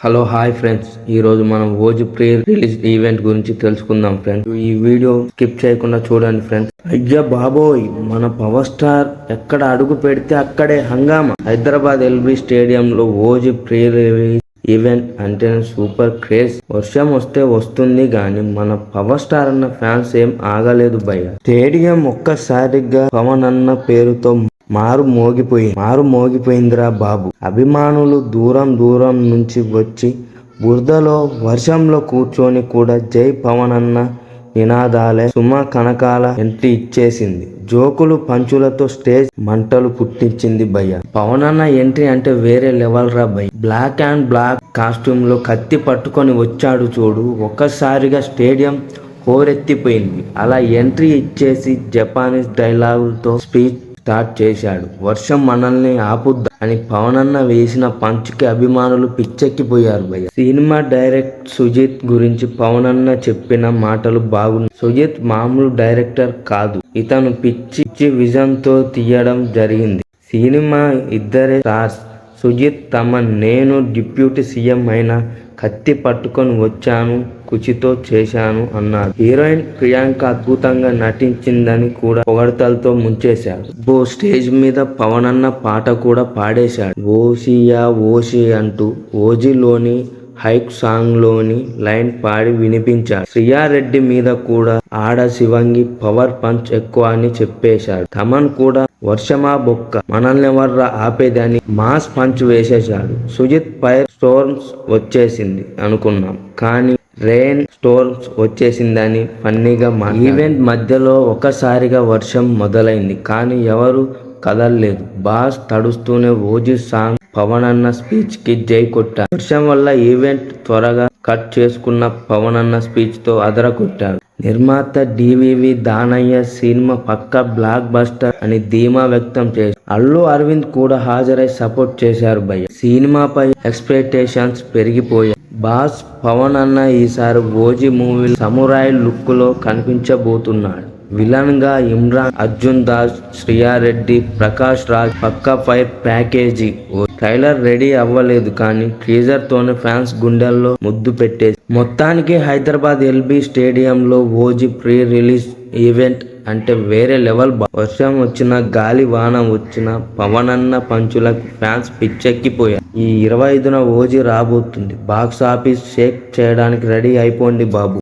Hello hi friends ఈ రోజు మనం ఓజు ప్రీ రిలీజ్ ఈవెంట్ గురించి తెలుసుకుందాం ఫ్రెండ్స్ ఈ వీడియో స్కిప్ చేయకుండా చూడండి ఫ్రెండ్స్ అయ్యా బాబోయ్ మన పవర్ స్టార్ ఎక్కడ అడుగు పెడితే అక్కడే హంగామా? హైదరాబాద్ ఎల్బీ స్టేడియంలో ఓజు ప్రీ రిలీజ్ ఈవెంట్ అంటే సూపర్ క్రేజ్. వర్షం వస్తే వస్తుంది గాని మన పవర్ స్టార్ అన్న ఫ్యాన్స్ ఏం ఆగలేదు భయ్య. స్టేడియం ఒక్కసారిగా పవన్ అన్న పేరుతో మారు మోగిపోయింది మారు మోగిపోయిందిరా బాబు. అభిమానులు దూరం దూరం నుంచి వచ్చి బురదలో వర్షంలో కూర్చొని కూడా జై పవన్ అన్న నినాదాలే సుమ కనకాల ఎంట్రీ ఇచ్చేసింది. జోకులు పంచులతో స్టేజ్ మంటలు పుట్టించింది భయ్య. పవన్ అన్న ఎంట్రీ అంటే వేరే లెవెల్ రా భయ్య బ్లాక్ అండ్ బ్లాక్ కాస్ట్యూమ్లో కత్తి పట్టుకొని వచ్చాడు చూడు. ఒక్కసారిగా స్టేడియం హోరెత్తిపోయింది. అలా ఎంట్రీ ఇచ్చేసి జపానీస్ డైలాగులతో స్పీచ్ స్టార్ట్ చేశాడు. వర్షం మనల్ని ఆపుద్దా అని పవన్ అన్న వేసిన పంచుకి అభిమానులు పిచ్చెక్కిపోయారు భయ్య. సినిమా డైరెక్ట్ సుజిత్ గురించి పవన్ అన్న చెప్పిన మాటలు బాగున్నాయి సుజిత్ మామూలు డైరెక్టర్ కాదు. ఇతను పిచ్చి పిచ్చి విజన్తో తీయడం జరిగింది. సినిమా ఇద్దరే స్టార్స్. సుజిత్ తమ నేను డిప్యూటీ సీఎం అయిన కత్తి పట్టుకొని వచ్చాను. కుచితో చేశాను అన్నారు హీరోయిన్ ప్రియాంక అద్భుతంగా నటించిందని కూడా పొగడతలతో ముంచేశాడు. ఓ స్టేజ్ మీద పవన్ అన్న పాట కూడా పాడేశాడు. ఓసియా ఓసి అంటూ ఓజీలోని హైక్ సాంగ్లోని లైన్ పాడి వినిపించాడు. శ్రియారెడ్డి మీద కూడా ఆడ శివంగి పవర్ పంచ్ ఎక్కువ అని చెప్పేశాడు. తమన్ కూడా వర్షమా బొక్క మనల్ని ఎవర్రా ఆపేదని మాస్ పంచ్ వేసేశాడు. సుజిత్ ఫైర్ స్టోర్మ్స్ వచ్చేసింది అనుకున్నాం. కానీ రెయిన్ స్టోర్మ్స్ వచ్చేసిందని ఫన్నీగా మా ఈవెంట్ మధ్యలో ఒకసారిగా వర్షం మొదలైంది కానీ ఎవరు కదలలేదు. బాస్ తడుస్తూనే ఓజీ సాంగ్ పవన్ అన్న స్పీచ్కి జై కొట్టారు వర్షం వల్ల ఈవెంట్ త్వరగా కట్ చేసుకున్న పవన్ అన్న స్పీచ్తో అదరగొట్టాడు. నిర్మాత డివివి దానయ్య సినిమా పక్క బ్లాక్ బస్టర్ అని ధీమా వ్యక్తం చేశారు. అల్లు అరవింద్ కూడా హాజరై సపోర్ట్ చేశారు భయ్య. సినిమాపై ఎక్స్పెక్టేషన్స్ పెరిగిపోయాయి. బాస్ పవన్ అన్న ఈసారి ఓజీ మూవీ సమురాయ్ లుక్లో కనిపించబోతున్నాడు. విలన్గా ఇమ్రాన్ అర్జున్ దాస్ శ్రియారెడ్డి ప్రకాష్ రాజ్ పక్కా ఫైర్ ప్యాకేజీ. ఓ ట్రైలర్ రెడీ అవ్వలేదు కానీ టీజర్ తోనే ఫ్యాన్స్ గుండెల్లో ముద్దు పెట్టేసి. మొత్తానికి హైదరాబాద్ ఎల్బీ స్టేడియంలో ఓజీ ప్రీ రిలీజ్ ఈవెంట్ అంటే వేరే లెవెల్ వర్షం వచ్చిన గాలి వాన వచ్చిన పవన్ అన్న ఫ్యాన్స్ పిచ్చెక్కిపోయారు ఈ ఇరవై ఐదున ఓజీ రాబోతుంది. బాక్స్ ఆఫీస్ షేక్ చేయడానికి రెడీ అయిపోండి బాబు.